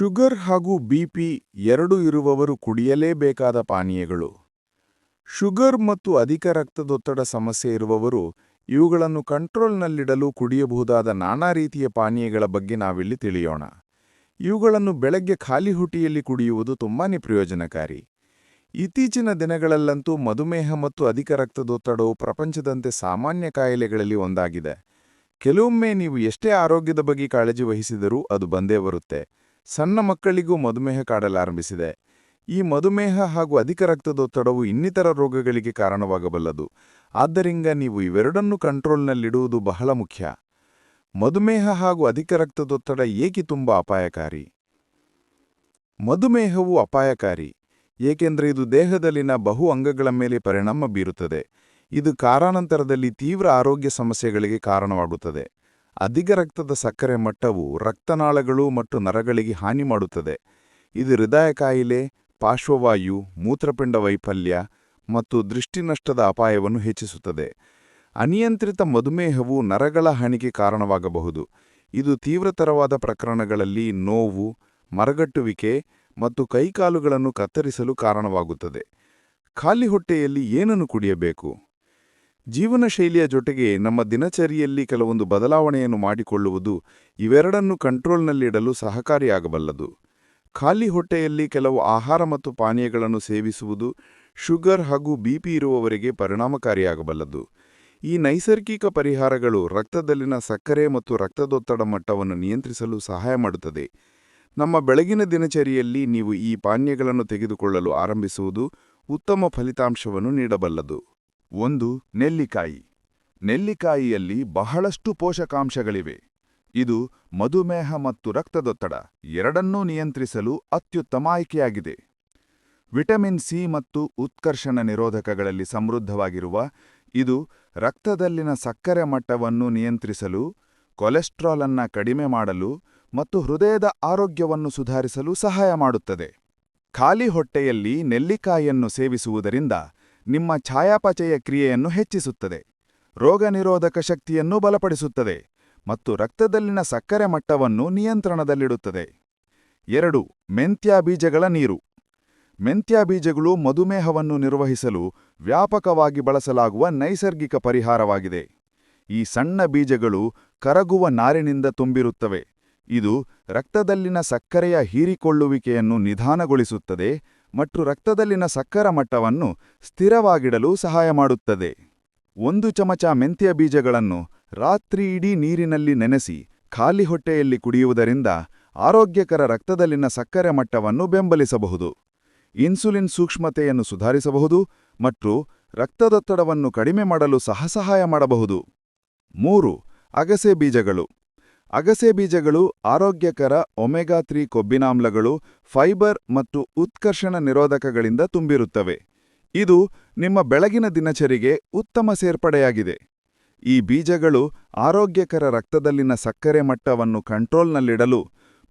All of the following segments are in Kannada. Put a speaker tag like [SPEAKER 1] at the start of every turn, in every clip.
[SPEAKER 1] ಶುಗರ್ ಹಾಗೂ ಬಿಪಿ ಎರಡು ಇರುವವರು ಕುಡಿಯಲೇಬೇಕಾದ ಪಾನೀಯಗಳು. ಶುಗರ್ ಮತ್ತು ಅಧಿಕ ರಕ್ತದೊತ್ತಡ ಸಮಸ್ಯೆ ಇರುವವರು ಇವುಗಳನ್ನು ಕಂಟ್ರೋಲ್ನಲ್ಲಿಡಲು ಕುಡಿಯಬಹುದಾದ ನಾನಾ ರೀತಿಯ ಪಾನೀಯಗಳ ಬಗ್ಗೆ ನಾವಿಲ್ಲಿ ತಿಳಿಯೋಣ. ಇವುಗಳನ್ನು ಬೆಳಗ್ಗೆ ಖಾಲಿ ಹುಟ್ಟಿಯಲ್ಲಿ ಕುಡಿಯುವುದು ತುಂಬಾ ಪ್ರಯೋಜನಕಾರಿ. ಇತ್ತೀಚಿನ ದಿನಗಳಲ್ಲಂತೂ ಮಧುಮೇಹ ಮತ್ತು ಅಧಿಕ ರಕ್ತದೊತ್ತಡವು ಪ್ರಪಂಚದಂತೆ ಸಾಮಾನ್ಯ ಕಾಯಿಲೆಗಳಲ್ಲಿ ಒಂದಾಗಿದೆ. ಕೆಲವೊಮ್ಮೆ ನೀವು ಎಷ್ಟೇ ಆರೋಗ್ಯದ ಬಗ್ಗೆ ಕಾಳಜಿ ವಹಿಸಿದರೂ ಅದು ಬಂದೇ ಬರುತ್ತೆ. ಸಣ್ಣ ಮಕ್ಕಳಿಗೂ ಮಧುಮೇಹ ಕಾಡಲಾರಂಭಿಸಿದೆ ಈ ಮಧುಮೇಹ ಹಾಗೂ ಅಧಿಕ ರಕ್ತದೊತ್ತಡವು ಇನ್ನಿತರ ರೋಗಗಳಿಗೆ ಕಾರಣವಾಗಬಲ್ಲದು. ಆದ್ದರಿಂದ ನೀವು ಇವೆರಡನ್ನು ಕಂಟ್ರೋಲ್ನಲ್ಲಿಡುವುದು ಬಹಳ ಮುಖ್ಯ. ಮಧುಮೇಹ ಹಾಗೂ ಅಧಿಕ ರಕ್ತದೊತ್ತಡ ಏಕೆ ತುಂಬ ಅಪಾಯಕಾರಿ? ಮಧುಮೇಹವು ಅಪಾಯಕಾರಿ, ಏಕೆಂದರೆ ಇದು ದೇಹದಲ್ಲಿನ ಬಹು ಅಂಗಗಳ ಮೇಲೆ ಪರಿಣಾಮ ಬೀರುತ್ತದೆ. ಇದು ಕಾರಾನಂತರದಲ್ಲಿ ತೀವ್ರ ಆರೋಗ್ಯ ಸಮಸ್ಯೆಗಳಿಗೆ ಕಾರಣವಾಗುತ್ತದೆ. ಅಧಿಕ ರಕ್ತದ ಸಕ್ಕರೆ ಮಟ್ಟವು ರಕ್ತನಾಳಗಳು ಮತ್ತು ನರಗಳಿಗೆ ಹಾನಿ ಮಾಡುತ್ತದೆ. ಇದು ಹೃದಯ ಕಾಯಿಲೆ, ಪಾರ್ಶ್ವವಾಯು, ಮೂತ್ರಪಿಂಡ ವೈಫಲ್ಯ ಮತ್ತು ದೃಷ್ಟಿನಷ್ಟದ ಅಪಾಯವನ್ನು ಹೆಚ್ಚಿಸುತ್ತದೆ. ಅನಿಯಂತ್ರಿತ ಮಧುಮೇಹವು ನರಗಳ ಹಾನಿಗೆ ಕಾರಣವಾಗಬಹುದು. ಇದು ತೀವ್ರತರವಾದ ಪ್ರಕರಣಗಳಲ್ಲಿ ನೋವು, ಮರಗಟ್ಟುವಿಕೆ ಮತ್ತು ಕೈಕಾಲುಗಳನ್ನು ಕತ್ತರಿಸಲು ಕಾರಣವಾಗುತ್ತದೆ. ಖಾಲಿ ಹೊಟ್ಟೆಯಲ್ಲಿ ಏನನ್ನು ಕುಡಿಯಬೇಕು? ಜೀವನ ಶೈಲಿಯ ಜೊತೆಗೆ ನಮ್ಮ ದಿನಚರಿಯಲ್ಲಿ ಕೆಲವೊಂದು ಬದಲಾವಣೆಯನ್ನು ಮಾಡಿಕೊಳ್ಳುವುದು ಇವೆರಡನ್ನು ಕಂಟ್ರೋಲ್ನಲ್ಲಿಡಲು ಸಹಕಾರಿಯಾಗಬಲ್ಲದು. ಖಾಲಿ ಹೊಟ್ಟೆಯಲ್ಲಿ ಕೆಲವು ಆಹಾರ ಮತ್ತು ಪಾನೀಯಗಳನ್ನು ಸೇವಿಸುವುದು ಶುಗರ್ ಹಾಗೂ ಬಿಪಿ ಇರುವವರಿಗೆ ಪರಿಣಾಮಕಾರಿಯಾಗಬಲ್ಲದು. ಈ ನೈಸರ್ಗಿಕ ಪರಿಹಾರಗಳು ರಕ್ತದಲ್ಲಿನ ಸಕ್ಕರೆ ಮತ್ತು ರಕ್ತದೊತ್ತಡ ಮಟ್ಟವನ್ನು ನಿಯಂತ್ರಿಸಲು ಸಹಾಯ ಮಾಡುತ್ತದೆ. ನಮ್ಮ ಬೆಳಗಿನ ದಿನಚರಿಯಲ್ಲಿ ನೀವು ಈ ಪಾನೀಯಗಳನ್ನು ತೆಗೆದುಕೊಳ್ಳಲು ಆರಂಭಿಸುವುದು ಉತ್ತಮ ಫಲಿತಾಂಶವನ್ನು ನೀಡಬಲ್ಲದು. ಒಂದು ನೆಲ್ಲಿಕಾಯಿ. ನೆಲ್ಲಿಕಾಯಿಯಲ್ಲಿ ಬಹಳಷ್ಟು ಪೋಷಕಾಂಶಗಳಿವೆ. ಇದು ಮಧುಮೇಹ ಮತ್ತು ರಕ್ತದೊತ್ತಡ ಎರಡನ್ನೂ ನಿಯಂತ್ರಿಸಲು ಅತ್ಯುತ್ತಮ ಆಯ್ಕೆಯಾಗಿದೆ. ವಿಟಮಿನ್ ಸಿ ಮತ್ತು ಉತ್ಕರ್ಷಣ ನಿರೋಧಕಗಳಲ್ಲಿ ಸಮೃದ್ಧವಾಗಿರುವ ಇದು ರಕ್ತದಲ್ಲಿನ ಸಕ್ಕರೆ ಮಟ್ಟವನ್ನು ನಿಯಂತ್ರಿಸಲು, ಕೊಲೆಸ್ಟ್ರಾಲ್ ಅನ್ನ ಕಡಿಮೆ ಮಾಡಲು ಮತ್ತು ಹೃದಯದ ಆರೋಗ್ಯವನ್ನು ಸುಧಾರಿಸಲು ಸಹಾಯ ಮಾಡುತ್ತದೆ. ಖಾಲಿ ಹೊಟ್ಟೆಯಲ್ಲಿ ನೆಲ್ಲಿಕಾಯಿಯನ್ನು ಸೇವಿಸುವುದರಿಂದ ನಿಮ್ಮ ಛಾಯಾಪಚಯ ಕ್ರಿಯೆಯನ್ನು ಹೆಚ್ಚಿಸುತ್ತದೆ. ರೋಗನಿರೋಧಕ ಶಕ್ತಿಯನ್ನು ಬಲಪಡಿಸುತ್ತದೆ ಮತ್ತು ರಕ್ತದಲ್ಲಿನ ಸಕ್ಕರೆ ಮಟ್ಟವನ್ನು ನಿಯಂತ್ರಣದಲ್ಲಿಡುತ್ತದೆ. ಎರಡು, ಮೆಂತ್ಯ ಬೀಜಗಳ ನೀರು. ಮೆಂತ್ಯ ಬೀಜಗಳು ಮಧುಮೇಹವನ್ನು ನಿರ್ವಹಿಸಲು ವ್ಯಾಪಕವಾಗಿ ಬಳಸಲಾಗುವ ನೈಸರ್ಗಿಕ ಪರಿಹಾರವಾಗಿದೆ. ಈ ಸಣ್ಣ ಬೀಜಗಳು ಕರಗುವ ನಾರಿನಿಂದ ತುಂಬಿರುತ್ತವೆ. ಇದು ರಕ್ತದಲ್ಲಿನ ಸಕ್ಕರೆಯ ಹೀರಿಕೊಳ್ಳುವಿಕೆಯನ್ನು ನಿಧಾನಗೊಳಿಸುತ್ತದೆ ಮತ್ತು ರಕ್ತದಲ್ಲಿನ ಸಕ್ಕರ ಮಟ್ಟವನ್ನು ಸ್ಥಿರವಾಗಿಡಲು ಸಹಾಯ ಮಾಡುತ್ತದೆ. ಒಂದು ಚಮಚ ಮೆಂತ್ಯ ಬೀಜಗಳನ್ನು ರಾತ್ರಿ ಇಡೀ ನೀರಿನಲ್ಲಿ ನೆನೆಸಿ ಖಾಲಿ ಹೊಟ್ಟೆಯಲ್ಲಿ ಕುಡಿಯುವುದರಿಂದ ಆರೋಗ್ಯಕರ ರಕ್ತದಲ್ಲಿನ ಸಕ್ಕರೆ ಮಟ್ಟವನ್ನು ಬೆಂಬಲಿಸಬಹುದು. ಇನ್ಸುಲಿನ್ ಸೂಕ್ಷ್ಮತೆಯನ್ನು ಸುಧಾರಿಸಬಹುದು ಮತ್ತು ರಕ್ತದೊತ್ತಡವನ್ನು ಕಡಿಮೆ ಮಾಡಲು ಸಹ ಸಹಾಯ ಮಾಡಬಹುದು. ಮೂರು, ಅಗಸೆ ಬೀಜಗಳು. ಅಗಸೆ ಬೀಜಗಳು ಆರೋಗ್ಯಕರ ಒಮೆಗಾ ತ್ರೀ ಕೊಬ್ಬಿನಾಮ್ಲಗಳು, ಫೈಬರ್ ಮತ್ತು ಉತ್ಕರ್ಷಣ ನಿರೋಧಕಗಳಿಂದ ತುಂಬಿರುತ್ತವೆ. ಇದು ನಿಮ್ಮ ಬೆಳಗಿನ ದಿನಚರಿಗೆ ಉತ್ತಮ ಸೇರ್ಪಡೆಯಾಗಿದೆ. ಈ ಬೀಜಗಳು ಆರೋಗ್ಯಕರ ರಕ್ತದಲ್ಲಿನ ಸಕ್ಕರೆ ಮಟ್ಟವನ್ನು ಕಂಟ್ರೋಲ್ನಲ್ಲಿಡಲು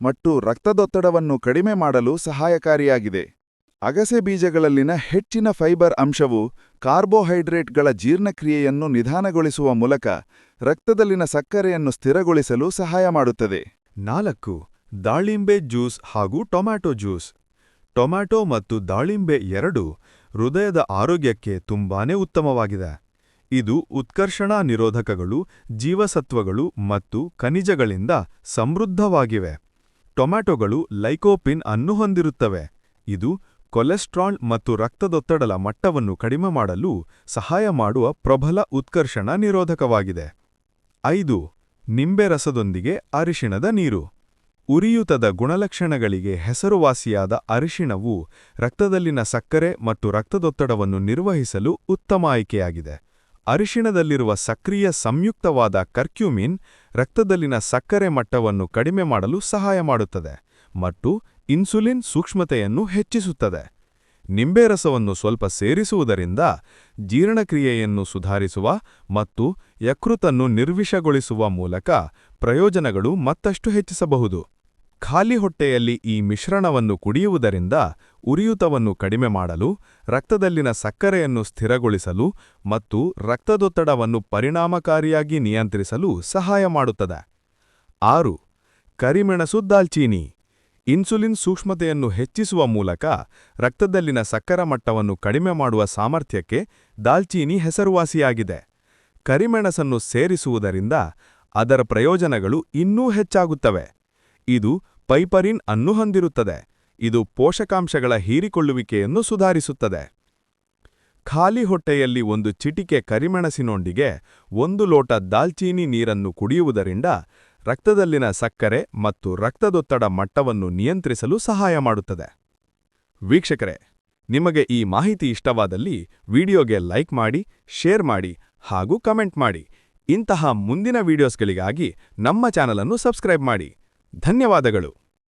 [SPEAKER 1] ಮತ್ತು ರಕ್ತದೊತ್ತಡವನ್ನು ಕಡಿಮೆ ಮಾಡಲು ಸಹಾಯಕಾರಿಯಾಗಿದೆ. ಅಗಸೆ ಬೀಜಗಳಲ್ಲಿನ ಹೆಚ್ಚಿನ ಫೈಬರ್ ಅಂಶವು ಕಾರ್ಬೋಹೈಡ್ರೇಟ್ಗಳ ಜೀರ್ಣಕ್ರಿಯೆಯನ್ನು ನಿಧಾನಗೊಳಿಸುವ ಮೂಲಕ ರಕ್ತದಲ್ಲಿನ ಸಕ್ಕರೆಯನ್ನು ಸ್ಥಿರಗೊಳಿಸಲು ಸಹಾಯ ಮಾಡುತ್ತದೆ.
[SPEAKER 2] ನಾಲ್ಕು, ದಾಳಿಂಬೆ ಜ್ಯೂಸ್ ಹಾಗೂ ಟೊಮ್ಯಾಟೊ ಜ್ಯೂಸ್. ಟೊಮ್ಯಾಟೊ ಮತ್ತು ದಾಳಿಂಬೆ ಎರಡು ಹೃದಯದ ಆರೋಗ್ಯಕ್ಕೆ ತುಂಬಾನೇ ಉತ್ತಮವಾಗಿದೆ. ಇದು ಉತ್ಕರ್ಷಣಾ ನಿರೋಧಕಗಳು, ಜೀವಸತ್ವಗಳು ಮತ್ತು ಖನಿಜಗಳಿಂದ ಸಮೃದ್ಧವಾಗಿವೆ. ಟೊಮ್ಯಾಟೊಗಳು ಲೈಕೋಪಿನ್ ಅನ್ನು ಹೊಂದಿರುತ್ತವೆ. ಇದು ಕೊಲೆಸ್ಟ್ರಾಲ್ ಮತ್ತು ರಕ್ತದೊತ್ತಡದ ಮಟ್ಟವನ್ನು ಕಡಿಮೆ ಮಾಡಲು ಸಹಾಯ ಮಾಡುವ ಪ್ರಬಲ ಉತ್ಕರ್ಷಣ ನಿರೋಧಕವಾಗಿದೆ. ಐದು, ನಿಂಬೆ ರಸದೊಂದಿಗೆ ಅರಿಶಿಣದ ನೀರು. ಉರಿಯೂತದ ಗುಣಲಕ್ಷಣಗಳಿಗೆ ಹೆಸರುವಾಸಿಯಾದ ಅರಿಶಿಣವು ರಕ್ತದಲ್ಲಿನ ಸಕ್ಕರೆ ಮತ್ತು ರಕ್ತದೊತ್ತಡವನ್ನು ನಿರ್ವಹಿಸಲು ಉತ್ತಮ ಆಯ್ಕೆಯಾಗಿದೆ. ಅರಿಶಿಣದಲ್ಲಿರುವ ಸಕ್ರಿಯ ಸಂಯುಕ್ತವಾದ ಕರ್ಕ್ಯೂಮಿನ್ ರಕ್ತದಲ್ಲಿನ ಸಕ್ಕರೆ ಮಟ್ಟವನ್ನು ಕಡಿಮೆ ಮಾಡಲು ಸಹಾಯ ಮಾಡುತ್ತದೆ. ಮತ್ತು ಇನ್ಸುಲಿನ್ ಸೂಕ್ಷ್ಮತೆಯನ್ನು ಹೆಚ್ಚಿಸುತ್ತದೆ. ನಿಂಬೆ ರಸವನ್ನು ಸ್ವಲ್ಪ ಸೇರಿಸುವುದರಿಂದ ಜೀರ್ಣಕ್ರಿಯೆಯನ್ನು ಸುಧಾರಿಸುವ ಮತ್ತು ಯಕೃತನ್ನು ನಿರ್ವಿಷಗೊಳಿಸುವ ಮೂಲಕ ಪ್ರಯೋಜನಗಳು ಮತ್ತಷ್ಟು ಹೆಚ್ಚಿಸಬಹುದು. ಖಾಲಿ ಹೊಟ್ಟೆಯಲ್ಲಿ ಈ ಮಿಶ್ರಣವನ್ನು ಕುಡಿಯುವುದರಿಂದ ಉರಿಯೂತವನ್ನು ಕಡಿಮೆ ಮಾಡಲು, ರಕ್ತದಲ್ಲಿನ ಸಕ್ಕರೆಯನ್ನು ಸ್ಥಿರಗೊಳಿಸಲು ಮತ್ತು ರಕ್ತದೊತ್ತಡವನ್ನು ಪರಿಣಾಮಕಾರಿಯಾಗಿ ನಿಯಂತ್ರಿಸಲು ಸಹಾಯ ಮಾಡುತ್ತದೆ. ಆರು, ಕರಿಮೆಣಸು ದಾಲ್ಚೀನಿ. ಇನ್ಸುಲಿನ್ ಸೂಕ್ಷ್ಮತೆಯನ್ನು ಹೆಚ್ಚಿಸುವ ಮೂಲಕ ರಕ್ತದಲ್ಲಿನ ಸಕ್ಕರ ಮಟ್ಟವನ್ನು ಕಡಿಮೆ ಮಾಡುವ ಸಾಮರ್ಥ್ಯಕ್ಕೆ ದಾಲ್ಚೀನಿ ಹೆಸರುವಾಸಿಯಾಗಿದೆ. ಕರಿಮೆಣಸನ್ನು ಸೇರಿಸುವುದರಿಂದ ಅದರ ಪ್ರಯೋಜನಗಳು ಇನ್ನೂ ಹೆಚ್ಚಾಗುತ್ತವೆ. ಇದು ಪೈಪರಿನ್ ಅನ್ನು ಹೊಂದಿರುತ್ತದೆ. ಇದು ಪೋಷಕಾಂಶಗಳ ಹೀರಿಕೊಳ್ಳುವಿಕೆಯನ್ನು ಸುಧಾರಿಸುತ್ತದೆ. ಖಾಲಿ ಹೊಟ್ಟೆಯಲ್ಲಿ ಒಂದು ಚಿಟಿಕೆ ಕರಿಮೆಣಸಿನೊಂದಿಗೆ ಒಂದು ಲೋಟ ದಾಲ್ಚೀನಿ ನೀರನ್ನು ಕುಡಿಯುವುದರಿಂದ ರಕ್ತದಲ್ಲಿನ ಸಕ್ಕರೆ ಮತ್ತು ರಕ್ತದೊತ್ತಡ ಮಟ್ಟವನ್ನು ನಿಯಂತ್ರಿಸಲು ಸಹಾಯ ಮಾಡುತ್ತದೆ. ವೀಕ್ಷಕರೇ, ನಿಮಗೆ ಈ ಮಾಹಿತಿ ಇಷ್ಟವಾದಲ್ಲಿ ವಿಡಿಯೋಗೆ ಲೈಕ್ ಮಾಡಿ, ಶೇರ್ ಮಾಡಿ ಹಾಗೂ ಕಮೆಂಟ್ ಮಾಡಿ. ಇಂತಹ ಮುಂದಿನ ವಿಡಿಯೋಸ್ಗಳಿಗಾಗಿ ನಮ್ಮ ಚಾನಲನ್ನು ಸಬ್ಸ್ಕ್ರೈಬ್ ಮಾಡಿ. ಧನ್ಯವಾದಗಳು.